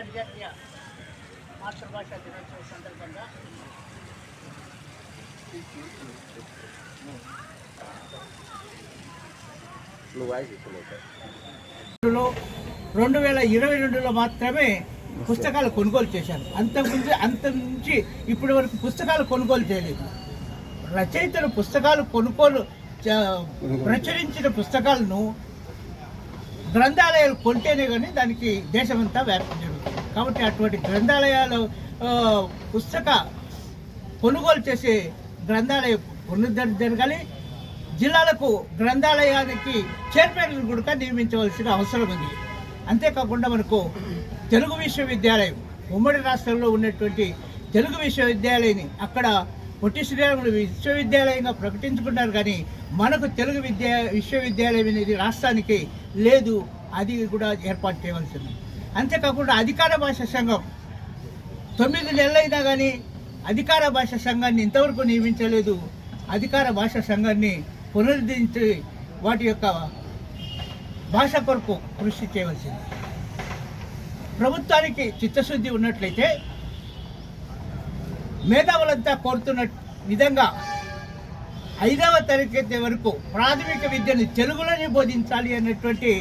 అంతర్జాతీయ మాతృభాష దినోత్సవం సందర్భంగా లో రెండు వేల ఇరవై రెండులో మాత్రమే పుస్తకాలు కొనుగోలు చేశారు. అంతకుముందు అంత నుంచి ఇప్పటి వరకు పుస్తకాలు కొనుగోలు చేయలేదు. రచయితలు పుస్తకాలు కొనుగోలు ప్రచురించిన పుస్తకాలను గ్రంథాలయాలు కొంటేనే కానీ దానికి దేశమంతా వ్యాప్తి జరుగుతుంది కాబట్టి అటువంటి గ్రంథాలయాలు పుస్తక కొనుగోలు చేసే గ్రంథాలయ పునరుద్ధరణ జరగాలి జిల్లాలకు గ్రంథాలయానికి చైర్మన్ కూడా నియమించవలసిన అవసరం ఉంది. అంతేకాకుండా మనకు తెలుగు విశ్వవిద్యాలయం ఉమ్మడి రాష్ట్రంలో ఉన్నటువంటి తెలుగు విశ్వవిద్యాలయాన్ని అక్కడ పొట్టి శ్రీరాములు విశ్వవిద్యాలయంగా ప్రకటించుకున్నారు కానీ మనకు తెలుగు విద్యా విశ్వవిద్యాలయం అనేది రాష్ట్రానికి లేదు. అది కూడా ఏర్పాటు చేయవలసింది అంతేకాకుండా అధికార భాష సంఘం. తొమ్మిది నెలలైనా కానీ అధికార భాష సంఘాన్ని ఇంతవరకు నియమించలేదు. అధికార భాష సంఘాన్ని పునరుద్ధరించి వాటి యొక్క భాష కొరకు కృషి చేయవలసింది. ప్రభుత్వానికి చిత్తశుద్ధి ఉన్నట్లయితే మేధావులంతా కోరుతున్న విధంగా ఐదవ తరగతి వరకు ప్రాథమిక విద్యను తెలుగులోనే బోధించాలి అన్నటువంటి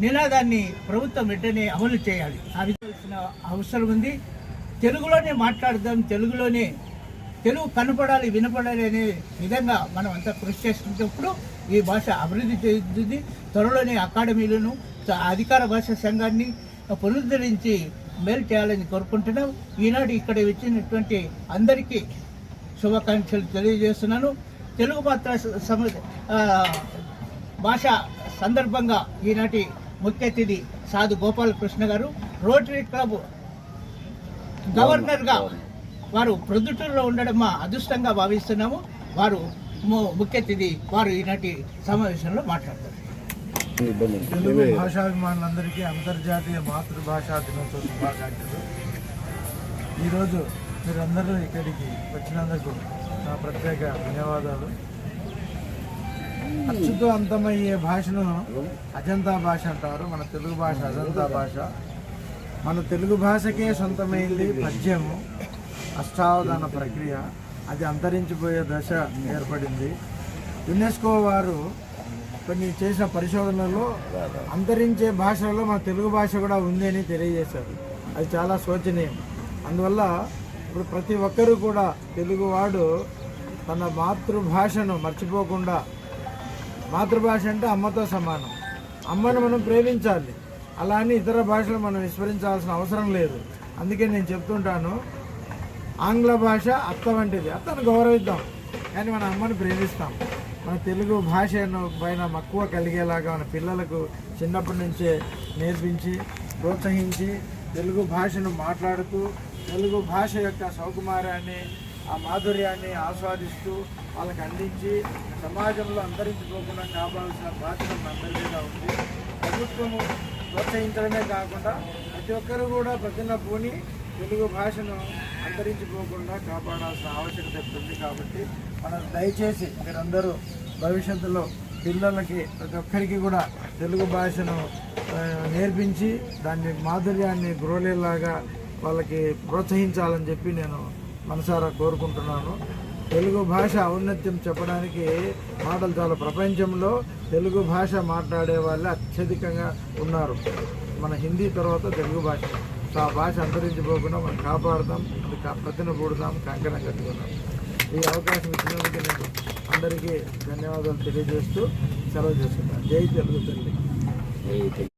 నినాదాన్ని ప్రభుత్వం వెంటనే అమలు చేయాలి. ఆ అవసరం ఉంది. తెలుగులోనే మాట్లాడదాం. తెలుగులోనే తెలుగు కనపడాలి వినపడాలి అనే విధంగా మనం అంతా కృషి చేస్తున్నప్పుడు ఈ భాష అభివృద్ధి చెందుతుంది. త్వరలోనే అకాడమీలను అధికార భాష సంఘాన్ని పునరుద్ధరించి మేలు చేయాలని కోరుకుంటున్నాం. ఈనాడు ఇక్కడ వచ్చినటువంటి అందరికీ శుభాకాంక్షలు తెలియజేస్తున్నాను. తెలుగు మాత్ర సమ భాష సందర్భంగా ఈనాటి ముఖ్య అతిథి సాధు గోపాలకృష్ణ గారు రోటరీ క్లబ్ గవర్నర్గా వారు ప్రొద్దుటూరులో ఉండడం మా అదృష్టంగా భావిస్తున్నాము. వారు ము- ముఖ్య అతిథి వారు ఈనాటి సమావేశంలో మాట్లాడతారు. తెలుగు భాషాభిమానులందరికీ అంతర్జాతీయ మాతృభాషా దినోత్సవ శుభాకాంక్షలు. ఈరోజు మీరందరూ ఇక్కడికి వచ్చినందుకు నా ప్రత్యేక ధన్యవాదాలు. అచ్చుతో అంతమయ్యే భాషను అజంతా భాష అంటారు. మన తెలుగు భాష అజంతా భాష. మన తెలుగు భాషకే సొంతమైంది పద్యము అష్టావధాన ప్రక్రియ. అది అంతరించిపోయే దశ ఏర్పడింది. యునెస్కో వారు కొన్ని చేసిన పరిశోధనలో అంతరించే భాషలలో మన తెలుగు భాష కూడా ఉంది అని తెలియజేశారు. అది చాలా శోచనీయం. అందువల్ల ఇప్పుడు ప్రతి ఒక్కరూ కూడా తెలుగువాడు తన మాతృభాషను మర్చిపోకుండా మాతృభాష అంటే అమ్మతో సమానం. అమ్మను మనం ప్రేమించాలి. అలా అని ఇతర భాషలు మనం విస్మరించాల్సిన అవసరం లేదు. అందుకే నేను చెప్తుంటాను ఆంగ్ల భాష అత్త వంటిది. అత్తను గౌరవిద్దాం కానీ మన అమ్మని ప్రేమిస్తాం. మన తెలుగు భాషను పైన మక్కువ కలిగేలాగా మన పిల్లలకు చిన్నప్పటి నుంచే నేర్పించి ప్రోత్సహించి తెలుగు భాషను మాట్లాడుతూ తెలుగు భాష యొక్క సౌకుమారాన్ని ఆ మాధుర్యాన్ని ఆస్వాదిస్తూ వాళ్ళకి అందించి సమాజంలో అంతరించిపోకుండా కాపాడాల్సిన బాధ్యత మనందరి మీద ఉంది. ప్రభుత్వము ప్రోత్సహించడమే కాకుండా ప్రతి ఒక్కరూ కూడా ప్రతిన పూని తెలుగు భాషను అంతరించిపోకుండా కాపాడాల్సిన ఆవశ్యకత ఉంది కాబట్టి మనం దయచేసి మీరందరూ భవిష్యత్తులో పిల్లలకి ప్రతి ఒక్కరికి కూడా తెలుగు భాషను నేర్పించి దాన్ని మాధుర్యాన్ని గ్రోలేలాగా వాళ్ళకి ప్రోత్సహించాలని చెప్పి నేను మనసారా కోరుకుంటున్నాను. తెలుగు భాష ఔన్నత్యం చెప్పడానికి మాటలు చాలా. ప్రపంచంలో తెలుగు భాష మాట్లాడే వాళ్ళు అత్యధికంగా ఉన్నారు. మన హిందీ తర్వాత తెలుగు భాష. సో ఆ భాష అంతరించిపోకుండా మనం కాపాడుదాం అది ప్రతిన కూడదాం కంకణం కట్టుకుందాం. ఈ అవకాశం ఇచ్చినందుకు నేను అందరికీ ధన్యవాదాలు తెలియజేస్తూ సెలవు చేస్తున్నాను జై తెలుగు తల్లి.